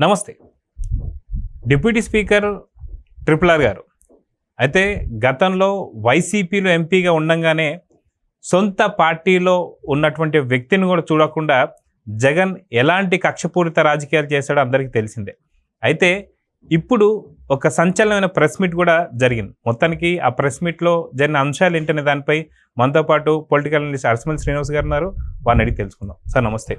నమస్తే. Deputy speaker triple R గారు అయితే గతంలో వైసీపీలో ఎంపీగా ఉండంగానే సొంత పార్టీలో ఉన్నటువంటి వ్యక్తిని కూడా చూడకుండా జగన్ ఎలాంటి కక్షపూరిత రాజకీయాలు చేశాడో అందరికీ తెలిసిందే. అయితే ఇప్పుడు ఒక సంచలనమైన ప్రెస్ మీట్ కూడా జరిగింది. మొత్తానికి ఆ ప్రెస్ మీట్లో జరిగిన అంశాలు ఏంటనే దానిపై మనతో పాటు పొలిటికల్ అనలిస్ట్ అరసమల్ శ్రీనివాస్ గారు ఉన్నారు. వారిని అడిగి తెలుసుకుందాం. సార్ నమస్తే.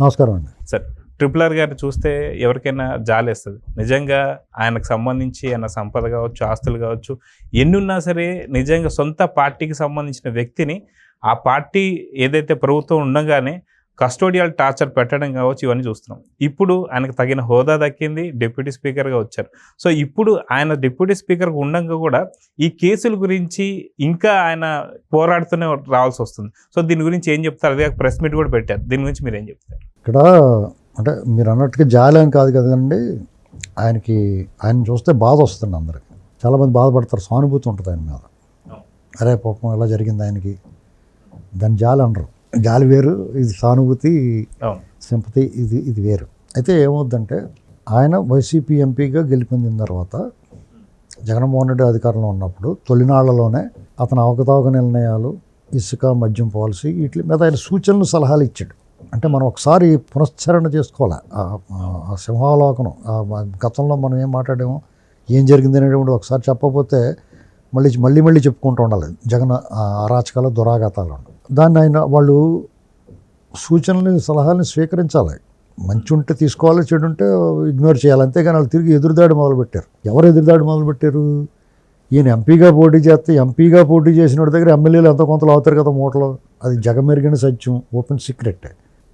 నమస్కారం అండి. సార్ ట్రిపుల్ ఆర్ గారిని చూస్తే ఎవరికైనా జాలేస్తుంది. నిజంగా ఆయనకు సంబంధించి ఆయన సంపద కావచ్చు ఆస్తులు కావచ్చు ఎన్ని ఉన్నా సరే నిజంగా సొంత పార్టీకి సంబంధించిన వ్యక్తిని ఆ పార్టీ ఏదైతే ప్రభుత్వం ఉండగానే కస్టోడియల్ టార్చర్ పెట్టడం కావచ్చు ఇవన్నీ చూస్తున్నాం. ఇప్పుడు ఆయనకు తగిన హోదా దక్కింది డిప్యూటీ స్పీకర్గా వచ్చారు. సో ఇప్పుడు ఆయన డిప్యూటీ స్పీకర్గా ఉండగా కూడా ఈ కేసుల గురించి ఇంకా ఆయన పోరాడుతూనే రావాల్సి వస్తుంది. సో దీని గురించి ఏం చెప్తారు? అదే ప్రెస్ మీట్ కూడా పెట్టారు. దీని గురించి మీరు ఏం చెప్తారు? ఇక్కడ అంటే మీరు అన్నట్టుగా జాలి అని కాదు కదండి. ఆయనకి ఆయన చూస్తే బాధ వస్తుంది అందరికి. చాలామంది బాధపడతారు. సానుభూతి ఉంటుంది ఆయన మీద. అరే పాపం ఎలా జరిగింది ఆయనకి? దాని జాలి అనరు. జాలి వేరు ఇది సానుభూతి సింపతి ఇది ఇది వేరు. అయితే ఏమవుద్దంటే ఆయన వైసీపీ ఎంపీగా గెలుపొందిన తర్వాత జగన్మోహన్ రెడ్డి అధికారంలో ఉన్నప్పుడు తొలినాళ్ళలోనే అతను అవకతవక నిర్ణయాలు ఇసుక మద్యం పాలసీ వీటి మీద ఆయన సూచనలు సలహాలు ఇచ్చాడు. అంటే మనం ఒకసారి పునశ్చరణ చేసుకోవాలి. ఆ- ఆ సింహావలోకనం గతంలో మనం ఏం మాట్లాడామో ఏం జరిగింది అనేటువంటి ఒకసారి చెప్పకపోతే మళ్ళీ మళ్ళీ మళ్ళీ చెప్పుకుంటూ ఉండాలి. జగన్ ఆ అరాచకాలు దురాఘాతాలు దాన్ని ఆయన వాళ్ళు సూచనలు సలహాలను స్వీకరించాలి. మంచి ఉంటే తీసుకోవాలి చెడు ఉంటే ఇగ్నోర్ చేయాలి. అంతేగాని వాళ్ళు తిరిగి ఎదురుదాడి మొదలుపెట్టారు. ఎవరు ఎదురుదాడి మొదలుపెట్టారు? ఈయన ఎంపీగా పోటీ చేస్తే ఎంపీగా పోటీ చేసిన దగ్గర ఎమ్మెల్యేలు ఎంతో కొంతలు అవుతారు కదా మూటలో అది జగమెరిగిన సత్యం ఓపెన్ సీక్రెట్.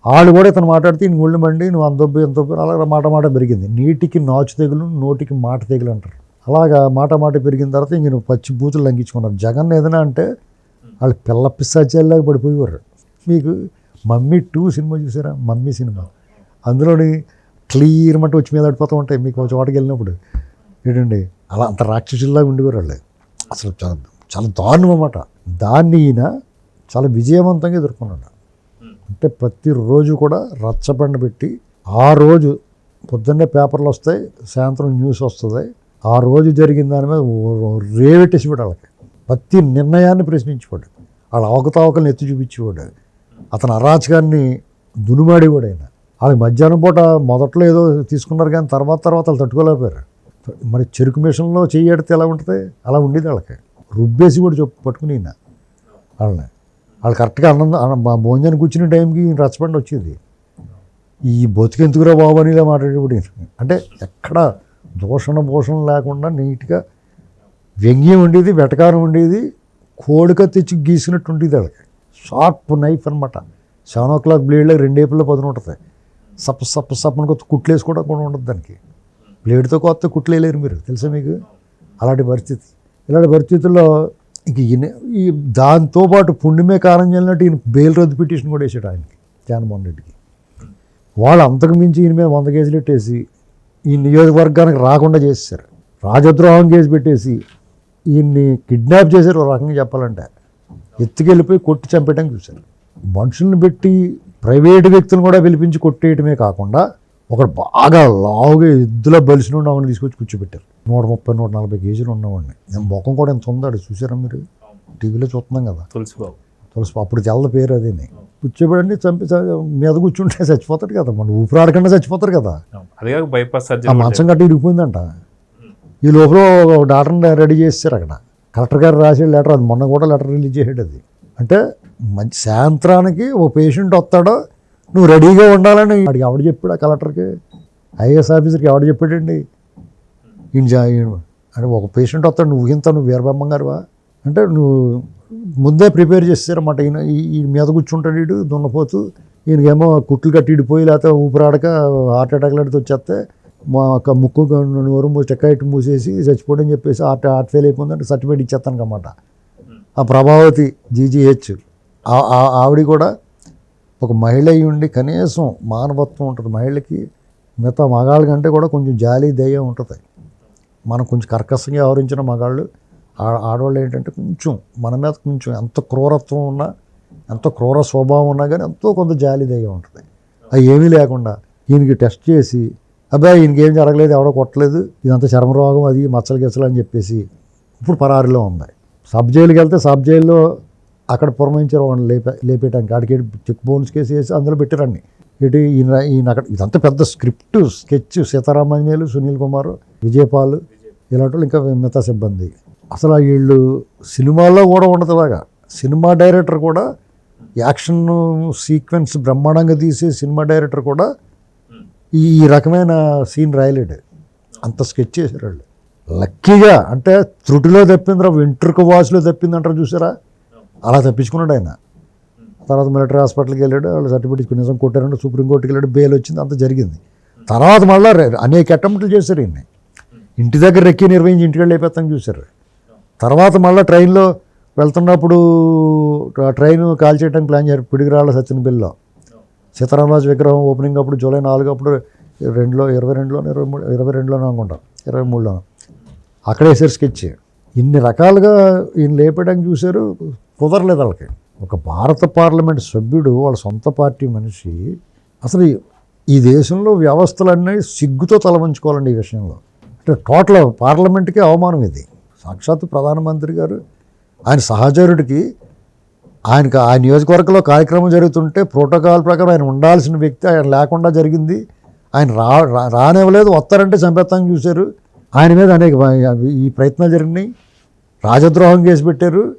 వాళ్ళు కూడా ఇతను మాట్లాడితే ఈయన గుళ్ళు మండి నువ్వు అందొబ్బు ఎంత అలా మాట మాట పెరిగింది. నీటికి నాచు తెగులు నోటికి మాట తెగులు అంటారు. అలాగా మాట మాట పెరిగిన తర్వాత ఇంక నువ్వు పచ్చి బూతులు లంఘించుకున్నారు. జగన్ ఏదైనా అంటే వాళ్ళు పిల్ల పిస్సాచేలాగా పడిపోయేవారు. మీకు మమ్మీ టూ సినిమా చూసారా? Mummy cinema. అందులోని క్లియర్ మట్టి వచ్చి మీద పడిపోతూ ఉంటాయి. మీకు ఒక చోటకి వెళ్ళినప్పుడు ఏంటండి? అలా అంత రాక్షసుల్లాగా ఉండేవారు వాళ్ళు. అసలు చాలా చాలా దారుణం అన్నమాట. దాన్ని ఈయన చాలా విజయవంతంగా ఎదుర్కొన్నాడు. అంటే ప్రతిరోజు కూడా రచ్చబండ పెట్టి ఆ రోజు పొద్దున్నే పేపర్లు వస్తాయి సాయంత్రం న్యూస్ వస్తుంది. ఆ రోజు జరిగిన దాని మీద రేవెట్టేసిపోయాడు వాళ్ళకి. ప్రతి నిర్ణయాన్ని ప్రశ్నించుకోడు వాళ్ళ అవకతవకలను ఎత్తి చూపించేవాడు. అతను అరాచకాన్ని దునుమాడేవాడు ఆయన. వాళ్ళకి మధ్యాహ్నం పూట మొదట్లో ఏదో తీసుకున్నారు కానీ తర్వాత తర్వాత వాళ్ళు తట్టుకోలేకపోయారు. మరి చెరుకు మిషన్లో చేయడితే ఎలా ఉంటుంది? అలా ఉండేది వాళ్ళకి. రుబ్బేసి కూడా చెప్పు పట్టుకుని ఈయన వాళ్ళని. వాళ్ళు కరెక్ట్గా అన్నం మా భోజనం కూర్చునే టైంకి రచ్చబండి వచ్చేది. ఈ బతుకెందుకురా బాబు అని ఇలా మాట్లాడేప్పుడు అంటే ఎక్కడ దూషణ భూషణ లేకుండా నీట్గా వ్యంగ్యం ఉండేది వెటకారం ఉండేది కోడిక తెచ్చి గీసినట్టు ఉండేది వాళ్ళకి. షార్ప్ నైఫ్ అనమాట సెవెన్ ఓ క్లాక్ బ్లేడ్లో రెండేపుల్లో పదును ఉంటుంది. సప్ప సప్ప సప్పని కొత్త కుట్లేసి కూడా కూడా ఉండదు దానికి. బ్లేడ్తో కొత్త కుట్లేయలేరు మీరు తెలుసా మీకు? అలాంటి పరిస్థితి. ఇలాంటి పరిస్థితుల్లో ఇంక ఈయన ఈ దాంతోపాటు పుణ్యమే కారణం చెల్లినట్టు ఈయన బెయిల్ రద్దు పిటిషన్ కూడా వేసాడు ఆయనకి జగన్మోహన్ రెడ్డికి. వాళ్ళు అంతకు మించి ఈయన మీద వంద కేసులు పెట్టేసి ఈ నియోజకవర్గానికి రాకుండా చేసేసారు రాజద్రోహం కేసు పెట్టేసి ఈయన్ని కిడ్నాప్ చేశారు ఒక రకంగా చెప్పాలంటే. ఎత్తుకెళ్ళిపోయి కొట్టి చంపేయడానికి చూశారు. మనుషుల్ని పెట్టి ప్రైవేటు వ్యక్తులను కూడా పిలిపించి కొట్టేయటమే కాకుండా ఒకడు బాగా లావుగా ఎద్దుల బలిసిన వాడిని తీసుకొచ్చి కూర్చోబెట్టారు. నూట ముప్పై నూట నలభై కేజీలు ఉన్నవాడిని. నేను ముఖం కూడా ఎంత ఉందాడు చూసారా మీరు? టీవీలో చూస్తున్నాం కదా. తులసిబాబు. తులసి అప్పుడు తెల్ల పేరు అదేని. కూర్చోబెట్టండి చంపి మీద కూర్చుంటే చచ్చిపోతాడు కదా. మన ఊపిరాడకుండా చచ్చిపోతారు కదా. అదే బైపాస్ ఆ మంచం కట్టి ఇరిగిపోయిందంట. ఈ లోపల డాక్టర్ని రెడీ చేస్తారు అక్కడ. కలెక్టర్ గారు రాసే లెటర్ అది. మొన్న కూడా లెటర్ రిలీజ్ చేసాడు అది. అంటే మంచి సాయంత్రానికి ఓ పేషెంట్ వస్తాడో నువ్వు రెడీగా ఉండాలని వాడికి ఎవడు చెప్పాడు ఆ కలెక్టర్కి? ఐఏఎస్ ఆఫీసర్కి ఎవడు చెప్పాడండి? ఈయన జా- అంటే ఒక పేషెంట్ వస్తాడు నువ్వు ఇంత నువ్వు వీరబ్రహ్మం గారువా అంటే నువ్వు ముందే ప్రిపేర్ చేస్తారన్నమాట ఈయన ఈ మీద కూర్చుంటాడు ఇటు దున్నపోతూ. ఈయనకేమో కుట్లు కట్టి ఇడిపోయి లేకపోతే ఊపిరాడక హార్ట్ అటాక్ లాంటిది వచ్చేస్తే మా ఒక ముక్కు నోరు మూసి చెక్కాయిట్ మూసేసి చచ్చిపోవడం చెప్పేసి హార్ట్ హార్ట్ ఫెయిల్ అయిపోయిందంటే సర్టిఫికేట్ ఇచ్చేస్తాను అనమాట ఆ ప్రభావతి జీజీహెచ్ ఆవిడ కూడా ఒక మహిళ అయి ఉండి కనీసం మానవత్వం ఉంటుంది. మహిళకి మిగతా మగాళ్ళ కంటే కూడా కొంచెం జాలి దయ ఉంటుంది. మనం కొంచెం కర్కశంగా వ్యవహరించిన మగాళ్ళు ఆడవాళ్ళు ఏంటంటే కొంచెం మన మీద కొంచెం ఎంత క్రూరత్వం ఉన్నా ఎంత క్రూర స్వభావం ఉన్నా కానీ ఎంతో కొంత జాలి ఉంటుంది. అవి ఏమీ లేకుండా ఈయనకి టెస్ట్ చేసి అబ్బాయి ఈయనకేం జరగలేదు ఎవడో కొట్టలేదు ఇదంతా చర్మరోగం అది మచ్చలు గెచ్చలు అని చెప్పేసి ఇప్పుడు పరారిలో ఉంది. సబ్ జైలుకి వెళ్తే సబ్ జైల్లో అక్కడ పురమించారు వాళ్ళని లేపే లేపేయడానికి ఆడికి చెక్ బౌన్స్ కేసు వేసి అందులో పెట్టారండి ఇటు ఈయన ఈయన అక్కడ ఇదంతా పెద్ద స్క్రిప్ట్ స్కెచ్ సీతారామాంజనేయులు సునీల్ కుమార్ విజయపాల్ ఇలాంటి వాళ్ళు ఇంకా మిగతా సిబ్బంది. అసలు ఆ వీళ్ళు సినిమాల్లో కూడా ఉండదు అలాగా. సినిమా డైరెక్టర్ కూడా యాక్షన్ సీక్వెన్స్ బ్రహ్మాండంగా తీసే సినిమా డైరెక్టర్ కూడా ఈ రకమైన సీన్ రాయలేడు. అంత స్కెచ్ చేశారు వాళ్ళు. లక్కీగా అంటే త్రుటిలో తప్పిందిరా వెంట్రుక వాసులో తప్పింది అంటారు చూసారా? అలా తప్పించుకున్నాడు ఆయన. తర్వాత మిలిటరీ హాస్పిటల్కి వెళ్ళాడు వాళ్ళు సర్టిఫికేట్ ఇచ్చుకుని నిజం కొట్టారంటే సుప్రీంకోర్టుకి వెళ్ళాడు బెయిల్ వచ్చింది అంత జరిగింది. తర్వాత మళ్ళీ అనేక అటెంప్ట్లు చేశారు ఈయన్ని. ఇంటి దగ్గర రెక్కి నిర్వహించి ఇంటికి వెళ్ళి అయిపోతాను చూశారు. తర్వాత మళ్ళీ ట్రైన్లో వెళ్తున్నప్పుడు ట్రైన్ కాల్ చేయడం ప్లాన్ చేశారు. పిడిగిరాళ్ళ సత్యనబిల్లో సీతారామరాజు విగ్రహం ఓపెనింగ్ అప్పుడు జూలై నాలుగు అప్పుడు రెండులో ఇరవై రెండులో ఇరవై మూడు ఇరవై రెండులోనే అనుకుంటాం ఇరవై మూడులో అక్కడే వేసారు స్కెచ్. ఇన్ని రకాలుగా ఈయన లేపడానికి చూశారు కుదరలేదు వాళ్ళకి. ఒక భారత పార్లమెంట్ సభ్యుడు వాళ్ళ సొంత పార్టీ మనిషి అసలు ఈ- దేశంలో వ్యవస్థలన్నీ సిగ్గుతో తలవంచుకోవాలండి ఈ విషయంలో. టోటల్ పార్లమెంట్కి అవమానం ఇది. సాక్షాత్తు ప్రధానమంత్రి గారు ఆయన సహచరుడికి ఆయనకు ఆ నియోజకవర్గంలో కార్యక్రమం జరుగుతుంటే ప్రోటోకాల్ ప్రకారం ఆయన ఉండాల్సిన వ్యక్తి ఆయన లేకుండా జరిగింది. ఆయన రా రా- రానివ్వలేదు. వస్తారంటే చంపేస్తానికి చూశారు. ఆయన మీద అనేక ఈ ప్రయత్నాలు జరిగినాయి. రాజద్రోహం చేసి పెట్టారు.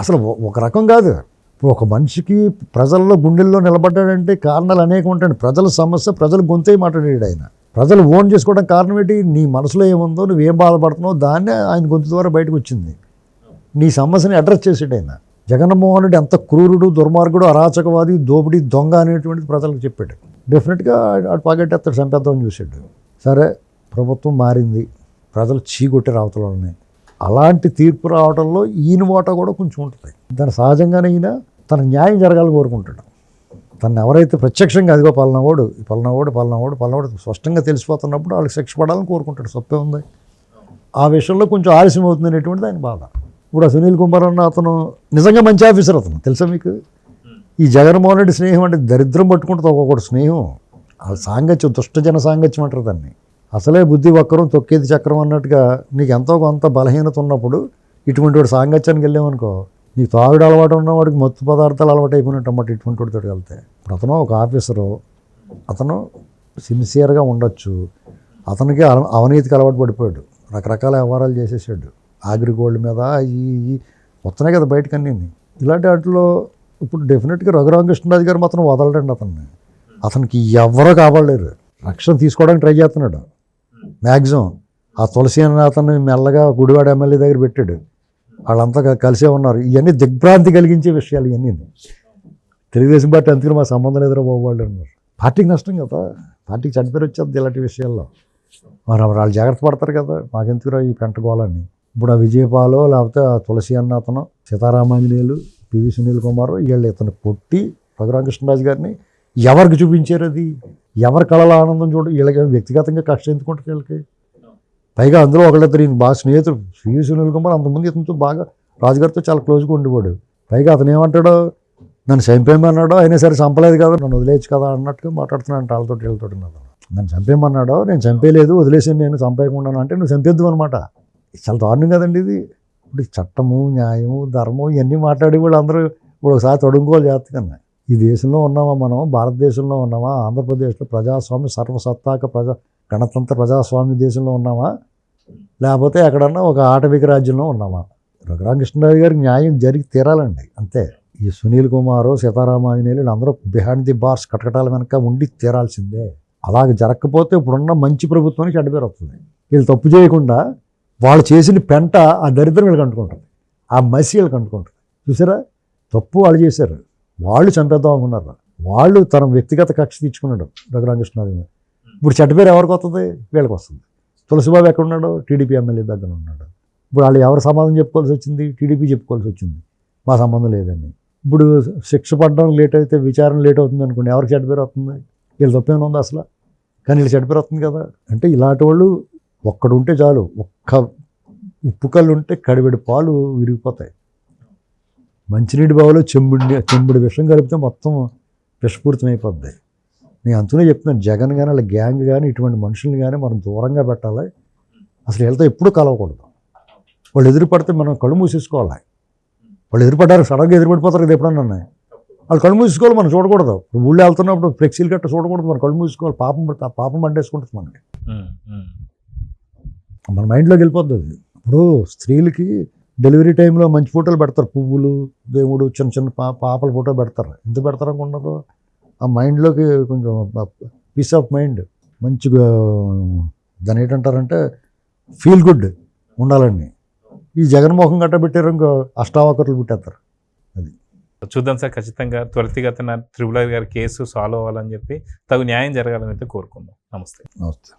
అసలు ఒక రకం కాదు. ఒక మనిషికి ప్రజల్లో గుండెల్లో నిలబడ్డాడంటే కారణాలు అనేక ఉంటాయండి ప్రజల సమస్య ప్రజలు గొంతే మాట్లాడాడు ఆయన. ప్రజలు ఓన్ చేసుకోవడం కారణం ఏంటి? నీ మనసులో ఏముందో నువ్వేం బాధపడుతున్నావు దాన్నే ఆయన గొంతు ద్వారా బయటకు వచ్చింది. నీ సమస్యని అడ్రస్ చేసాడు ఆయన. జగన్మోహన్ రెడ్డి ఎంత క్రూరుడు దుర్మార్గుడు అరాచకవాది దోపిడీ దొంగ అనేటువంటిది ప్రజలకు చెప్పాడు. డెఫినెట్గా ఆడు పగట్టేస్తాడు చంపేద్దామని చూశాడు సరే ప్రభుత్వం మారింది. ప్రజలు చీకొట్టారు అవతలని అలాంటి తీర్పు రావడంలో ఈయన ఓట కూడా కొంచెం ఉంటుంది. దాని సహజంగానే ఈయన తన న్యాయం జరగాలని కోరుకుంటాడు. తను ఎవరైతే ప్రత్యక్షంగా అదిగో పలనవాడు ఈ పలనవాడు పలనవాడు స్పష్టంగా తెలిసిపోతున్నప్పుడు వాళ్ళకి శిక్ష పడాలని కోరుకుంటాడు. సొప్పే ఉంది. ఆ విషయంలో కొంచెం ఆలస్యం అవుతుంది అనేటువంటిది ఆయన బాధ. ఇప్పుడు ఆ సునీల్ కుమార్ అన్న అతను నిజంగా మంచి ఆఫీసర్ అతను. తెలుసా మీకు? ఈ జగన్మోహన్ రెడ్డి స్నేహం అంటే దరిద్రం పట్టుకుంటుంది ఒక్కొక్కటి స్నేహం. ఆ సాంగత్యం దుష్టజన సాంగత్యం అంటారు దాన్ని. అసలే బుద్ధి వక్రం తొక్కేది చక్రం అన్నట్టుగా నీకు ఎంతో కొంత బలహీనత ఉన్నప్పుడు ఇటువంటి వాడు సాంగత్యానికి వెళ్ళామనుకో నీకు తాగుడు అలవాటు ఉన్నవాడికి మత్తు పదార్థాలు అలవాటు అయిపోయినట్టు అన్నమాట ఇటువంటి వాడితో వెళ్తే. ఇప్పుడు అతను ఒక ఆఫీసరు అతను సిన్సియర్గా ఉండొచ్చు. అతనికి అవ- అవినీతికి అలవాటు పడిపోయాడు. రకరకాల వ్యవహారాలు చేసేసాడు. ఆగ్రిగోల్డ్ మీద ఈ వస్తున్నాయి కదా బయటకు అన్నీ ఇలాంటి వాటిలో ఇప్పుడు డెఫినెట్గా రఘురామకృష్ణరాజు గారు మాత్రం వదలడండి అతన్ని. అతనికి ఎవరో కాపాడలేరు రక్షణ తీసుకోవడానికి ట్రై చేస్తున్నాడు. మ్యాక్సిమం ఆ తులసి అన్న అతన్ని మెల్లగా గుడివాడ ఎమ్మెల్యే దగ్గర పెట్టాడు. వాళ్ళంతా కలిసే ఉన్నారు. ఇవన్నీ దిగ్భ్రాంతి కలిగించే విషయాలు ఇవన్నీ. తెలుగుదేశం పార్టీ అందుకని మా సంబంధం లేదురా బాబు వాళ్ళు అన్నారు. పార్టీకి నష్టం కదా. పార్టీకి చనిపోయి వచ్చేది ఇలాంటి విషయాల్లో. మరి వాళ్ళు జాగ్రత్త పడతారు కదా. మాకెందుకురా ఈ పెంటగోళాన్ని ఇప్పుడు ఆ విజయపాలో లేకపోతే ఆ తులసి అన్న అతను సీతారామాంజనేయులు పివి సునీల్ కుమార్ వీళ్ళు ఇతను కొట్టి రఘురామకృష్ణరాజు గారిని ఎవరికి చూపించారు అది? ఎవరి కళల ఆనందం చూడ వీళ్ళకి వ్యక్తిగతంగా కష్టం ఎందుకుంటారు వీళ్ళకి? పైగా అందులో ఒకళ్ళిద్దరు ఈయన బాగా స్నేహితుడు శ్రీ సునీల్ కుమార్ అంతకుముందు ఇతనితో బాగా రాజుగారితో చాలా క్లోజ్గా ఉండేవాడు పైగా అతను ఏమంటాడో నన్ను చంపేయమన్నాడో అయినా సరే చంపలేదు కదా నన్ను వదిలేయచ్చు కదా అన్నట్టుగా మాట్లాడుతున్నాను వాళ్ళతో వీళ్ళతో నన్ను చంపేయమన్నాడో నేను చంపేయలేదు వదిలేసి నేను చంపేయకుండా అంటే నువ్వు చంపేద్దు అనమాట చాలా దారుణం కదండి ఇది. ఇప్పుడు చట్టము న్యాయము ధర్మం ఇవన్నీ మాట్లాడి వాళ్ళందరూ ఇప్పుడు ఒకసారి తొడుగుకోవాలి చేస్తున్నా ఈ దేశంలో ఉన్నామా మనం భారతదేశంలో ఉన్నామా? ఆంధ్రప్రదేశ్లో ప్రజాస్వామ్య సర్వసత్తాక ప్రజా గణతంత్ర ప్రజాస్వామ్య దేశంలో ఉన్నామా? లేకపోతే ఎక్కడన్నా ఒక ఆటవిక రాజ్యంలో ఉన్నామా? రఘురామకృష్ణరావు గారికి న్యాయం జరిగి తీరాలండి అంతే. ఈ సునీల్ కుమారు సీతారామాంజనేయులు అందరూ బిహైండ్ ది బార్స్ కటకటాల వెనక ఉండి తీరాల్సిందే. అలాగ జరగకపోతే ఇప్పుడున్న మంచి ప్రభుత్వానికి చెడ్డ పేరు వస్తుంది. వీళ్ళు తప్పు చేయకుండా వాళ్ళు చేసిన పెంట ఆ దరిద్రం వీళ్ళు కంటుకుంటుంది ఆ మసి వీళ్ళు కంటుకుంటుంది చూసారా? తప్పు వాళ్ళు చేశారు. వాళ్ళు చంపేద్దాం అనుకున్నారు? వాళ్ళు తన వ్యక్తిగత కక్ష తీర్చుకున్నాడు రఘురామకృష్ణరాజు గారు. ఇప్పుడు చెడ్డ పేరు ఎవరికి వస్తుంది? వీళ్ళకి వస్తుంది. తులసిబాబు ఎక్కడ ఉన్నాడు టీడీపీ ఎమ్మెల్యే దగ్గర ఉన్నాడు. ఇప్పుడు వాళ్ళు ఎవరు సమాధానం చెప్పుకోవాల్సి వచ్చింది? టీడీపీ చెప్పుకోవాల్సి వచ్చింది. మా సంబంధం లేదని ఇప్పుడు శిక్ష పడడం లేట్ అయితే విచారణ లేట్ అవుతుంది అనుకోండి ఎవరికి చెడ్డ పేరు వస్తుంది? వీళ్ళు తప్పేమైనా ఉంది అసలు? కానీ వీళ్ళు చెడ్డ పేరు వస్తుంది కదా. అంటే ఇలాంటి వాళ్ళు ఒక్కడు ఉంటే చాలు. ఒక్క ఉప్పు కళ్ళు ఉంటే కడివెడి పాలు విరిగిపోతాయి. మంచినీటి బావులో చెంబుడి చెంబుడి విషం కలిపితే మొత్తం విషపూరితం అయిపోద్ది నేను అంతనే చెప్తున్నాను జగన్ కానీ వాళ్ళ గ్యాంగ్ కానీ ఇటువంటి మనుషుల్ని కానీ మనం దూరంగా పెట్టాలి. అసలు వీళ్ళతో ఎప్పుడూ కలవకూడదు. వాళ్ళు ఎదురుపడితే మనం కళ్ళు మూసేసుకోవాలి. వాళ్ళు ఎదురుపడ్డారు సడన్గా ఎదురుపడిపోతారు ఇది ఎప్పుడన్నా వాళ్ళు కళ్ళు మూసుకోవాలి మనం చూడకూడదు. ఇప్పుడు ఊళ్ళో వెళ్తున్నప్పుడు ఫ్లెక్సీలు గట్ట చూడకూడదు మనం కళ్ళు మూసుకోవాలి పాపం పాపం పండేసుకుంటుంది మనకి. మన మైండ్లోకి వెళ్ళిపోతుంది అది. ఇప్పుడు స్త్రీలకి డెలివరీ టైంలో మంచి ఫోటోలు పెడతారు పువ్వులు దేవుడు చిన్న చిన్న పా పాపల ఫోటో పెడతారు. ఎందుకు పెడతారు అనుకున్నారు ఆ మైండ్లోకి కొంచెం పీస్ ఆఫ్ మైండ్ మంచిగా దాని ఏంటంటారంటే ఫీల్ గుడ్ ఉండాలండి. ఈ జగన్మోహన్ గట్ట పెట్టారు ఇంకో అష్టావకర్లు పెట్టేస్తారు. చూద్దాం సార్ ఖచ్చితంగా త్వరితగతిన త్రిపుల గారి కేసు సాల్వ్ అవ్వాలని చెప్పి తగు న్యాయం జరగాలని అయితే కోరుకుందాం. నమస్తే. నమస్తే.